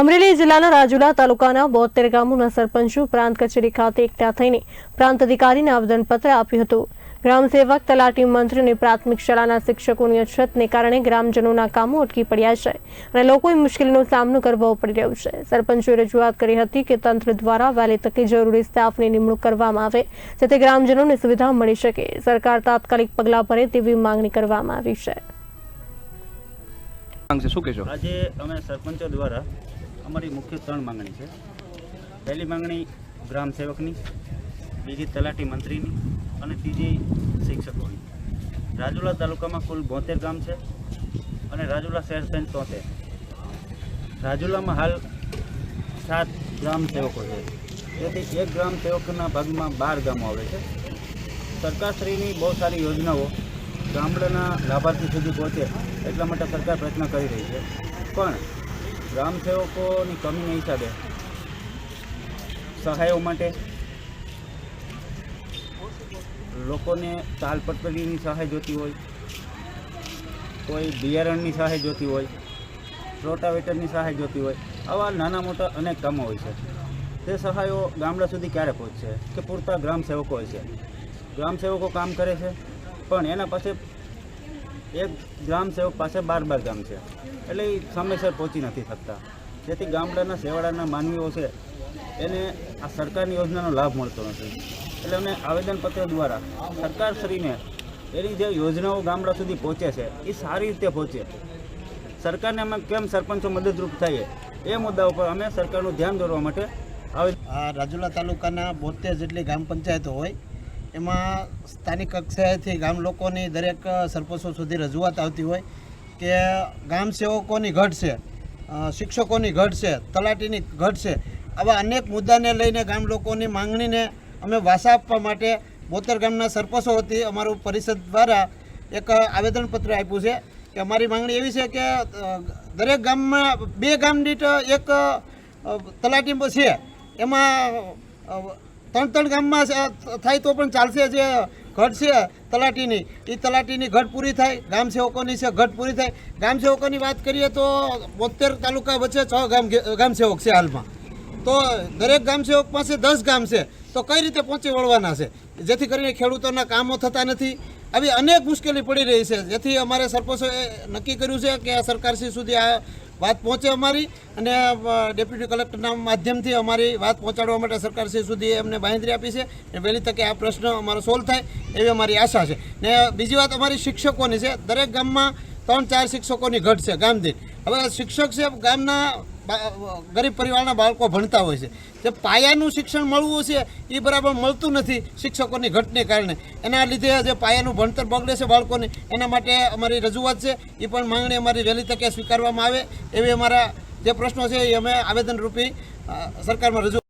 અમરેલી જિલ્લાના રાજુલા તાલુકાના બોતેર ગામોના સરપંચો પ્રાંત કચેરી ખાતે એકઠા થઈને પ્રાંત અધિકારીને આવેદનપત્ર આપ્યું હતું. ગ્રામસેવક તલાટી મંત્રી અને પ્રાથમિક શાળાના શિક્ષકોની અછતને કારણે ગ્રામજનોના કામો અટકી પડ્યા છે અને લોકોએ મુશ્કેલીનો સામનો કરવો પડી રહ્યો છે. સરપંચોએ રજૂઆત કરી હતી કે તંત્ર દ્વારા વહેલી તકે જરૂરી સ્ટાફની નિમણૂક કરવામાં આવે જેથી ગ્રામજનોને સુવિધા મળી શકે. સરકાર તાત્કાલિક પગલાં ભરે તેવી માંગણી કરવામાં આવી છે. છે. શું કહેશો? આજે અમે સરપંચો દ્વારા અમારી મુખ્ય ત્રણ માંગણી છે. પહેલી માંગણી ગ્રામ સેવકની, બીજી તલાટી મંત્રીની અને ત્રીજી શિક્ષકોની. રાજુલા તાલુકામાં કુલ બોતેર ગામ છે અને રાજુલા શહેર સહિત તોતેર. રાજુલામાં હાલ સાત ગ્રામ સેવકો છે. તેથી એક ગ્રામ સેવકના ભાગમાં બાર ગામો આવે છે. સરકારશ્રીની બહુ સારી યોજનાઓ ગામડાના લાભાર્થી સુધી પહોંચે એટલા માટે સરકાર પ્રયત્ન કરી રહી છે. પણ ગ્રામ સેવકોની કમીને હિસાબે સહાયો માટે લોકોને તાલપતરીની સહાય જોતી હોય, કોઈ બિયારણની સહાય જોતી હોય, રોટાવેટરની સહાય જોતી હોય, આવા નાના મોટા અનેક કામો હોય છે. તે સહાયો ગામડા સુધી ક્યારે પહોંચશે? કે પૂરતા ગ્રામ સેવકો હોય છે? ગ્રામ સેવકો કામ કરે છે, પણ એના પાસે એક ગ્રામ સેવક પાસે બાર બાર ગામ છે. એટલે એ સમયસર પહોંચી નથી શકતા. જેથી ગામડાના સેવાડાના માનવીઓ છે, એને આ સરકારની યોજનાનો લાભ મળતો નથી. એટલે અમે આવેદનપત્ર દ્વારા સરકારશ્રીને એની જે યોજનાઓ ગામડા સુધી પહોંચે છે એ સારી રીતે પહોંચે. સરકારને અમે કેમ સરપંચો મદદરૂપ થઈએ, એ મુદ્દા ઉપર અમે સરકારનું ધ્યાન દોરવા માટે આવે રાજુલા તાલુકાના બોતેર જેટલી ગ્રામ પંચાયતો હોય એમાં સ્થાનિક કક્ષાએથી ગામ લોકોની દરેક સરપંચો સુધી રજૂઆત આવતી હોય કે ગામ સેવકોની ઘટ છે શિક્ષકોની ઘટ છે, તલાટીની ઘટ છે, આવા અનેક મુદ્દાને લઈને ગામ લોકોની માંગણીને અમે વાસા આપવા માટે બોતેર ગામના સરપંચો વતી અમારું પરિષદ દ્વારા એક આવેદનપત્ર આપ્યું છે કે અમારી માંગણી એવી છે કે દરેક ગામમાં બે ગામ દીઠ એક તલાટી છે. એમાં ત્રણ ત્રણ ગામમાં થાય તો પણ ચાલશે જે ઘટ છે, તલાટીની. એ તલાટીની ઘટ પૂરી થાય, ગામ સેવકોની છે, ઘટ પૂરી થાય. ગામ સેવકોની વાત કરીએ તો બોતેર તાલુકા વચ્ચે છ ગામ ગામ સેવક છે હાલમાં. તો દરેક ગામ સેવક પાસે દસ ગામ છે. તો કઈ રીતે પહોંચી વળવાના છે? જેથી કરીને ખેડૂતોના કામો થતા નથી. આવી અનેક મુશ્કેલી પડી રહી છે. જેથી અમારે સરપંચોએ નક્કી કર્યું છે કે આ સરકારશ્રી સુધી આ વાત પહોંચે અમારી અને ડેપ્યુટી કલેક્ટરના માધ્યમથી અમારી વાત પહોંચાડવા માટે સરકારશ્રી સુધી એમને બાંહેધરી આપી છે અને વહેલી તકે આ પ્રશ્ન અમારો સોલ્વ થાય એવી અમારી આશા છે. ને, બીજી વાત અમારી શિક્ષકોની છે. દરેક ગામમાં ત્રણ ચાર શિક્ષકોની ઘટ છે ગામ દીઠ હવે શિક્ષક છે ગામના ગરીબ પરિવારના બાળકો ભણતા હોય છે. જે પાયાનું શિક્ષણ મળવું છે, એ બરાબર મળતું નથી શિક્ષકોની ઘટને કારણે. એના લીધે જે પાયાનું ભણતર બગડે છે બાળકોને, એના માટે અમારી રજૂઆત છે. એ પણ માંગણી અમારી વહેલી તકે સ્વીકારવામાં આવે. એવી અમારા જે પ્રશ્નો છે, એ અમે આવેદનરૂપી સરકારમાં રજૂ